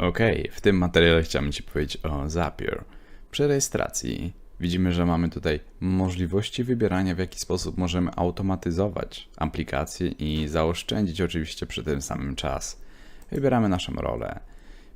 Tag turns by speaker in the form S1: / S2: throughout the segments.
S1: Okej, w tym materiale chciałem Ci powiedzieć o Zapier. Przy rejestracji widzimy, że mamy tutaj możliwości wybierania, w jaki sposób możemy automatyzować aplikacje i zaoszczędzić oczywiście przy tym samym czas. Wybieramy naszą rolę.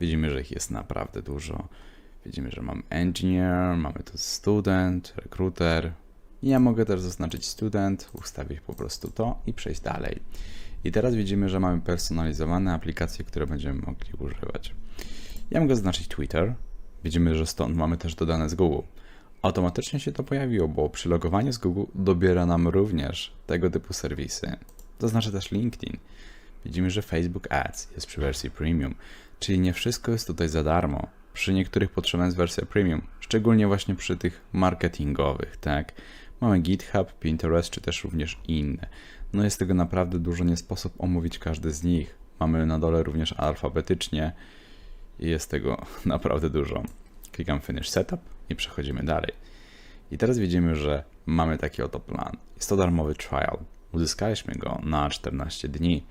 S1: Widzimy, że ich jest naprawdę dużo. Widzimy, że mamy engineer, mamy tu student, recruiter. Ja mogę też zaznaczyć student, ustawić po prostu to i przejść dalej. I teraz widzimy, że mamy personalizowane aplikacje, które będziemy mogli używać. Ja mogę zaznaczyć Twitter. Widzimy, że stąd mamy też dodane z Google. Automatycznie się to pojawiło, bo przy logowaniu z Google dobiera nam również tego typu serwisy. Zaznaczę też LinkedIn. Widzimy, że Facebook Ads jest przy wersji premium, czyli nie wszystko jest tutaj za darmo. Przy niektórych potrzebna jest wersja premium, szczególnie właśnie przy tych marketingowych, tak? Mamy GitHub, Pinterest, czy też również inne. No jest tego naprawdę dużo, nie sposób omówić każdy z nich. Mamy na dole również alfabetycznie i jest tego naprawdę dużo. Klikam Finish Setup i przechodzimy dalej. I teraz widzimy, że mamy taki oto plan. Jest to darmowy trial. Uzyskaliśmy go na 14 dni.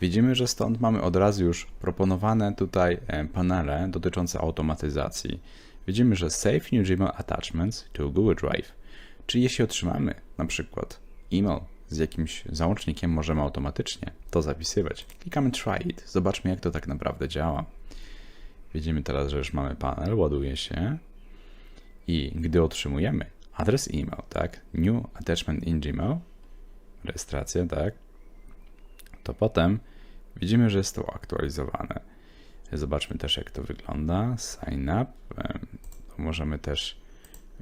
S1: Widzimy, że stąd mamy od razu już proponowane tutaj e, panele dotyczące automatyzacji. Widzimy, że Save New Gmail Attachments to Google Drive. Czyli jeśli otrzymamy na przykład e-mail z jakimś załącznikiem, możemy automatycznie to zapisywać. Klikamy Try It. Zobaczmy, jak to tak naprawdę działa. Widzimy teraz, że już mamy panel, ładuje się i gdy otrzymujemy adres e-mail, tak, new attachment in Gmail, rejestrację, tak, to potem widzimy, że jest to aktualizowane. Zobaczmy też, jak to wygląda. Sign up. Możemy też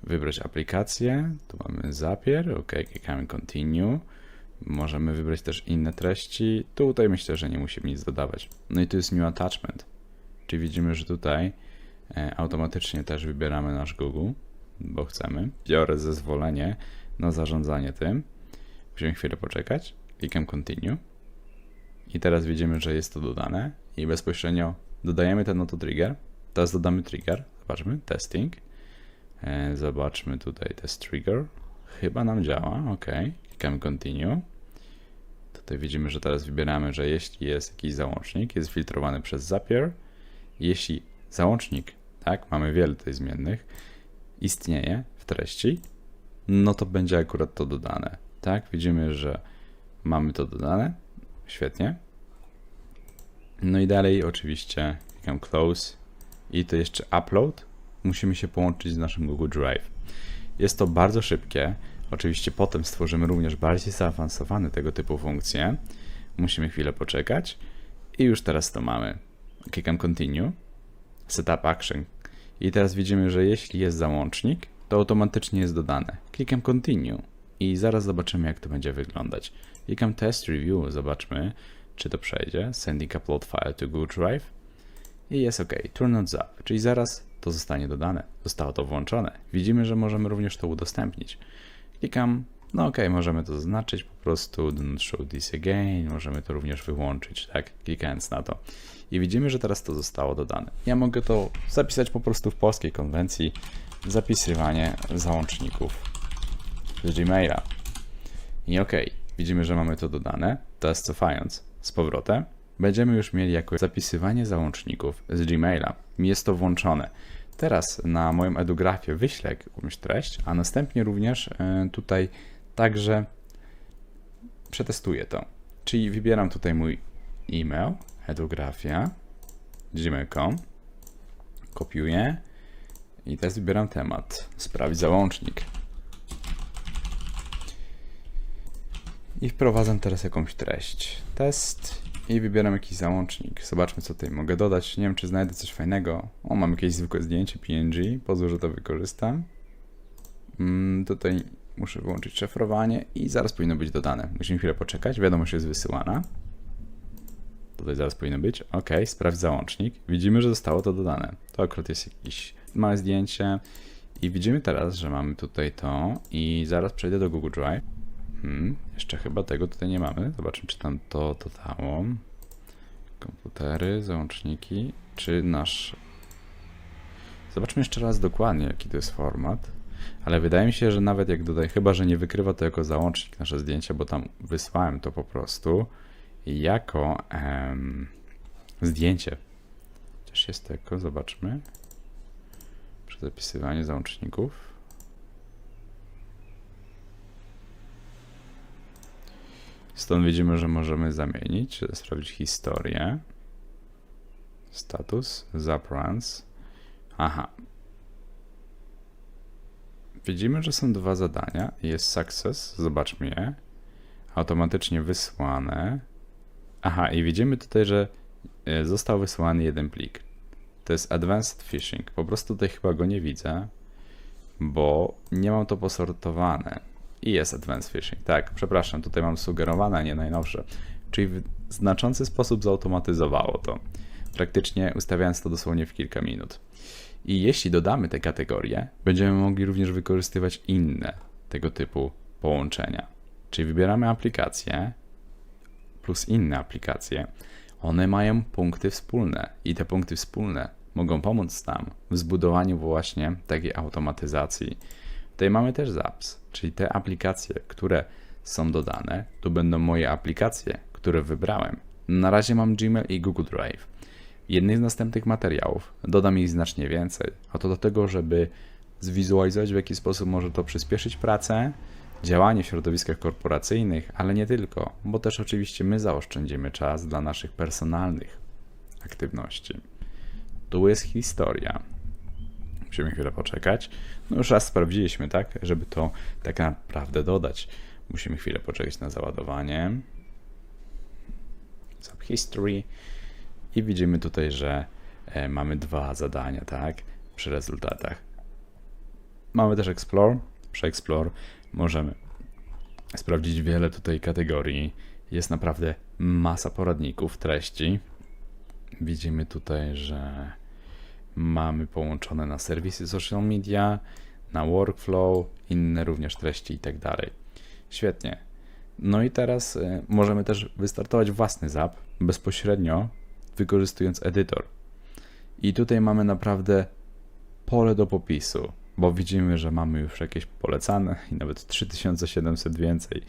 S1: wybrać aplikację. Tu mamy Zapier. OK, klikamy Continue. Możemy wybrać też inne treści. Tutaj myślę, że nie musimy nic dodawać. No i tu jest New Attachment. Czyli widzimy, że tutaj e, automatycznie też wybieramy nasz Google, bo chcemy. Biorę zezwolenie na zarządzanie tym. Musimy chwilę poczekać. Klikam Continue. I teraz widzimy, że jest to dodane i bezpośrednio dodajemy ten oto trigger. Teraz dodamy trigger. Zobaczmy, testing. E, zobaczmy tutaj test trigger. Chyba nam działa, ok. Klikamy continue. Tutaj widzimy, że teraz wybieramy, że jeśli jest jakiś załącznik, jest filtrowany przez Zapier. Jeśli załącznik, tak, mamy wiele tutaj zmiennych, istnieje w treści, no to będzie akurat to dodane. Tak, widzimy, że mamy to dodane. Świetnie. No i dalej oczywiście klikam close i to jeszcze upload. Musimy się połączyć z naszym Google Drive. Jest to bardzo szybkie. Oczywiście potem stworzymy również bardziej zaawansowane tego typu funkcje. Musimy chwilę poczekać i już teraz to mamy. Klikam continue, setup action i teraz widzimy, że jeśli jest załącznik, to automatycznie jest dodane. Klikam continue i zaraz zobaczymy jak to będzie wyglądać. Klikam test review, zobaczmy czy to przejdzie. Sending upload file to Google Drive i jest OK. Turn not up, czyli zaraz to zostanie dodane. Zostało to włączone. Widzimy, że możemy również to udostępnić. Klikam, no OK, możemy to zaznaczyć po prostu, do not show this again, możemy to również wyłączyć, tak, klikając na to. I widzimy, że teraz to zostało dodane. Ja mogę to zapisać po prostu w polskiej konwencji, zapisywanie załączników z Gmaila. I OK, widzimy, że mamy to dodane. Teraz cofając z powrotem, będziemy już mieli jako zapisywanie załączników z Gmaila. Jest to włączone. Teraz na moją edugrafię wyślę jakąś treść, a następnie również e, tutaj także przetestuję to. Czyli wybieram tutaj mój e-mail, edografia, gmail.com, kopiuję i teraz wybieram temat, sprawdź załącznik. I wprowadzam teraz jakąś treść. Test i wybieram jakiś załącznik. Zobaczmy, co tutaj mogę dodać. Nie wiem, czy znajdę coś fajnego. O, mam jakieś zwykłe zdjęcie PNG. Pozwól, że to wykorzystam. Mm, tutaj muszę wyłączyć szyfrowanie i zaraz powinno być dodane. Musimy chwilę poczekać. Wiadomość jest wysyłana. Tutaj zaraz powinno być. Ok, sprawdź załącznik. Widzimy, że zostało to dodane. To akurat jest jakieś małe zdjęcie. I widzimy teraz, że mamy tutaj to i zaraz przejdę do Google Drive. Hmm, jeszcze chyba tego tutaj nie mamy. Zobaczmy, czy tam to dodało. Komputery, załączniki, czy nasz... Zobaczmy jeszcze raz dokładnie, jaki to jest format. Ale wydaje mi się, że nawet jak dodaj, chyba że nie wykrywa to jako załącznik nasze zdjęcia, bo tam wysłałem to po prostu jako em, zdjęcie. Też jest tylko, zobaczmy. Przy zapisywaniu załączników. Stąd widzimy, że możemy zamienić, sprawdzić historię. Status, zap runs. Aha. Widzimy, że są dwa zadania. Jest success, zobaczmy je. Automatycznie wysłane. Aha, i widzimy tutaj, że e, został wysłany jeden plik. To jest Advanced Phishing. Po prostu tutaj chyba go nie widzę, bo nie mam to posortowane. I jest Advanced Phishing. Tak, przepraszam, tutaj mam sugerowane, nie najnowsze. Czyli w znaczący sposób zautomatyzowało to. Praktycznie ustawiając to dosłownie w kilka minut. I jeśli dodamy te kategorie, będziemy mogli również wykorzystywać inne tego typu połączenia. Czyli wybieramy aplikację plus inne aplikacje. One mają punkty wspólne i te punkty wspólne mogą pomóc nam w zbudowaniu właśnie takiej automatyzacji. Tutaj mamy też Zaps, czyli te aplikacje, które są dodane, tu będą moje aplikacje, które wybrałem. Na razie mam Gmail i Google Drive. W jednych z następnych materiałów dodam ich znacznie więcej, a to do tego, żeby zwizualizować w jaki sposób może to przyspieszyć pracę, działanie w środowiskach korporacyjnych, ale nie tylko, bo też oczywiście my zaoszczędzimy czas dla naszych personalnych aktywności. Tu jest historia. Musimy chwilę poczekać. No już raz sprawdziliśmy, tak, żeby to tak naprawdę dodać. Musimy chwilę poczekać na załadowanie. Sub history. I widzimy tutaj, że e, mamy dwa zadania, tak, przy rezultatach. Mamy też Explore. Przy Explore możemy sprawdzić wiele tutaj kategorii. Jest naprawdę masa poradników, treści. Widzimy tutaj, że mamy połączone na serwisy social media, na workflow, inne również treści i tak dalej. Świetnie. No i teraz y, możemy też wystartować własny zap bezpośrednio wykorzystując edytor. I tutaj mamy naprawdę pole do popisu, bo widzimy, że mamy już jakieś polecane i nawet 3700 więcej.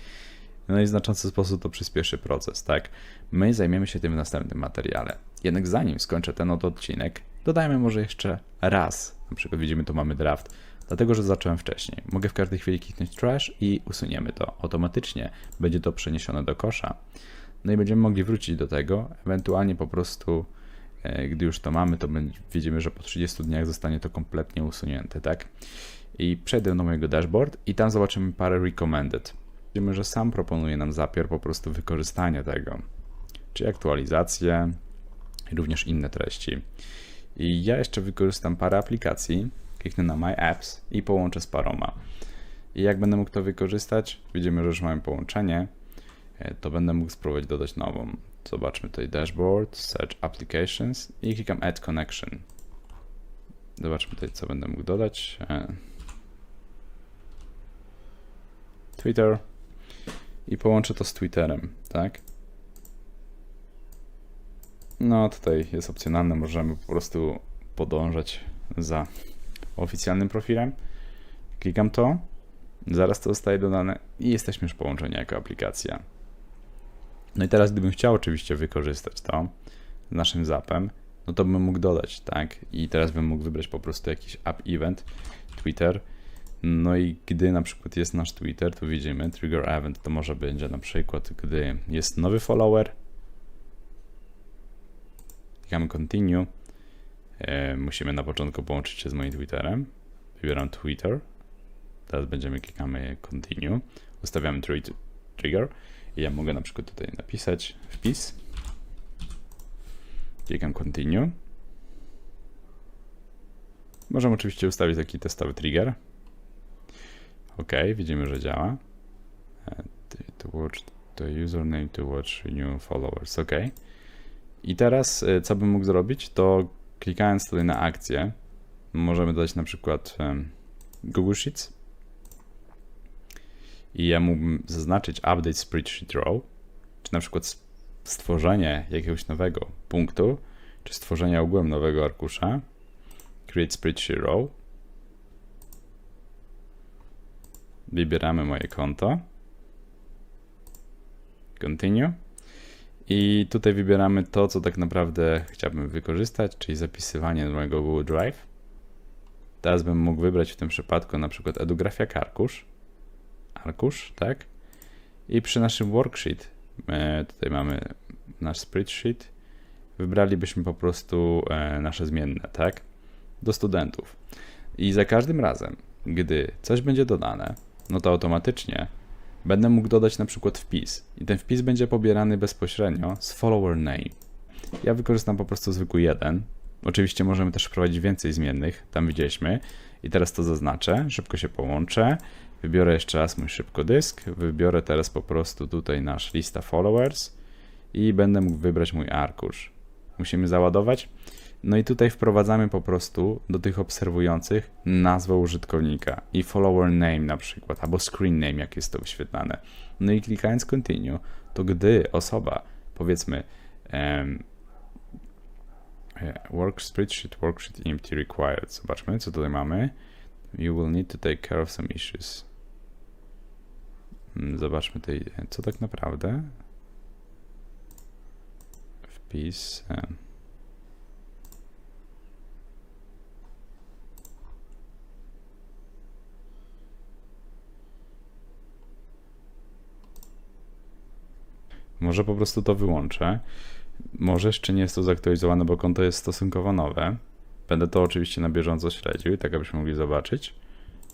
S1: No i w znaczący sposób to przyspieszy proces, tak? My zajmiemy się tym w następnym materiale. Jednak zanim skończę ten oto odcinek, dodajmy może jeszcze raz. Na przykład widzimy, tu mamy draft, dlatego że zacząłem wcześniej. Mogę w każdej chwili kliknąć trash i usuniemy to. Automatycznie będzie to przeniesione do kosza. No i będziemy mogli wrócić do tego, ewentualnie po prostu, e, gdy już to mamy, to widzimy, że po 30 dniach zostanie to kompletnie usunięte, tak? I przejdę do mojego dashboard i tam zobaczymy parę recommended. Widzimy, że sam proponuje nam Zapier po prostu wykorzystanie tego, czyli aktualizacje, również inne treści. I ja jeszcze wykorzystam parę aplikacji, kliknę na My Apps i połączę z paroma. I jak będę mógł to wykorzystać, widzimy, że już mamy połączenie, E, to będę mógł spróbować dodać nową. Zobaczmy tutaj dashboard, search applications i klikam add connection. Zobaczmy tutaj, co będę mógł dodać. E, Twitter i połączę to z Twitterem, tak? No, tutaj jest opcjonalne, możemy po prostu podążać za oficjalnym profilem. Klikam to, zaraz to zostaje dodane i jesteśmy już połączeni jako aplikacja. No i teraz, gdybym chciał oczywiście wykorzystać to z naszym zapem, no to bym mógł dodać, tak? I teraz bym mógł wybrać po prostu jakiś app event, Twitter. No i gdy na przykład jest nasz Twitter, tu widzimy trigger event, to może będzie na przykład, gdy jest nowy follower. Klikamy continue. E, musimy na początku połączyć się z moim Twitterem. Wybieram Twitter. Teraz będziemy klikamy continue. Ustawiamy trigger. I ja mogę na przykład tutaj napisać wpis. Klikam continue. Możemy oczywiście ustawić taki testowy trigger. OK, widzimy, że działa. E, to watch the username to watch new followers. OK. I teraz, e, co bym mógł zrobić, to klikając tutaj na akcję, możemy dodać na przykład Google Sheets. I ja mógłbym zaznaczyć update spreadsheet row, czy na przykład stworzenie jakiegoś nowego punktu, czy stworzenie ogółem nowego arkusza, create spreadsheet row, wybieramy moje konto, continue I tutaj wybieramy to, co tak naprawdę chciałbym wykorzystać, czyli zapisywanie do mojego Google Drive. Teraz bym mógł wybrać w tym przypadku na przykład edografia arkusz. Arkusz, tak? I przy naszym worksheet, e, tutaj mamy nasz spreadsheet, wybralibyśmy po prostu e, nasze zmienne, tak? Do studentów. I za każdym razem, gdy coś będzie dodane, no to automatycznie będę mógł dodać na przykład wpis. I ten wpis będzie pobierany bezpośrednio z follower name. Ja wykorzystam po prostu zwykły jeden. Oczywiście możemy też wprowadzić więcej zmiennych, tam widzieliśmy. I teraz to zaznaczę, szybko się połączę. Wybiorę jeszcze raz mój szybko dysk. Wybiorę teraz po prostu tutaj nasz lista followers i będę mógł wybrać mój arkusz. Musimy załadować. No i tutaj wprowadzamy po prostu do tych obserwujących nazwę użytkownika i follower name na przykład, albo screen name, jak jest to wyświetlane. No i klikając continue, to gdy osoba, powiedzmy, e, work spreadsheet, worksheet empty required. Zobaczmy, co tutaj mamy. You will need to take care of some issues. Mm, Zobaczmy tutaj, co tak naprawdę. Wpis. Może po prostu to wyłączę. Może jeszcze nie jest to zaktualizowane, bo konto jest stosunkowo nowe. Będę to oczywiście na bieżąco śledził, tak abyśmy mogli zobaczyć.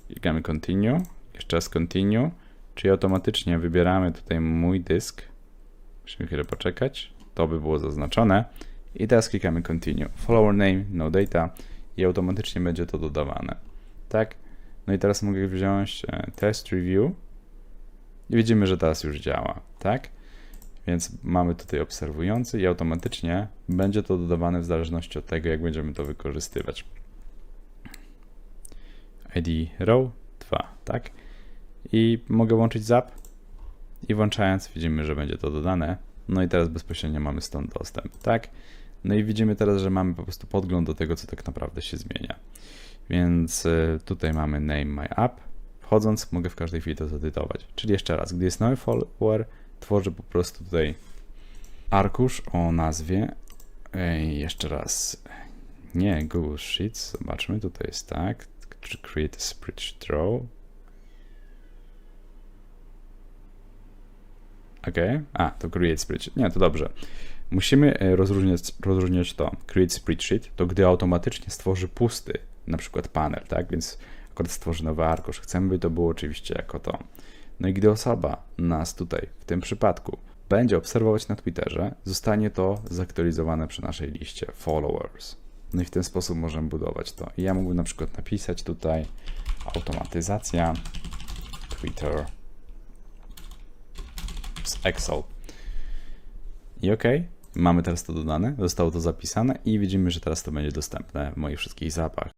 S1: Klikamy continue, jeszcze raz continue, czyli automatycznie wybieramy tutaj mój dysk. Musimy chwilę poczekać. To by było zaznaczone. I teraz klikamy continue. Follower name, no data i automatycznie będzie to dodawane. Tak? No i teraz mogę wziąć e, test review i widzimy, że teraz już działa. Tak? Więc mamy tutaj obserwujący i automatycznie będzie to dodawane w zależności od tego, jak będziemy to wykorzystywać. ID row 2, tak? I mogę łączyć zap i włączając widzimy, że będzie to dodane. No i teraz bezpośrednio mamy stąd dostęp, tak? No i widzimy teraz, że mamy po prostu podgląd do tego, co tak naprawdę się zmienia. Więc y, tutaj mamy name my app. Wchodząc mogę w każdej chwili to zedytować. Czyli jeszcze raz, gdy jest nowy follower, tworzę po prostu tutaj arkusz o nazwie. Ej, jeszcze raz. Nie, Google Sheets. Zobaczmy, tutaj jest tak. Create a spreadsheet row. Ok. A, to create spreadsheet. Nie, to dobrze. Musimy e, rozróżniać, rozróżniać to. Create spreadsheet to gdy automatycznie stworzy pusty, na przykład panel, tak? Więc akurat stworzy nowy arkusz. Chcemy, by to było oczywiście jako to. No i gdy osoba nas tutaj, w tym przypadku, będzie obserwować na Twitterze, zostanie to zaktualizowane przy naszej liście followers. No i w ten sposób możemy budować to. I ja mógłbym na przykład napisać tutaj automatyzacja Twitter z Excel. I ok, mamy teraz to dodane, zostało to zapisane i widzimy, że teraz to będzie dostępne w moich wszystkich zapach.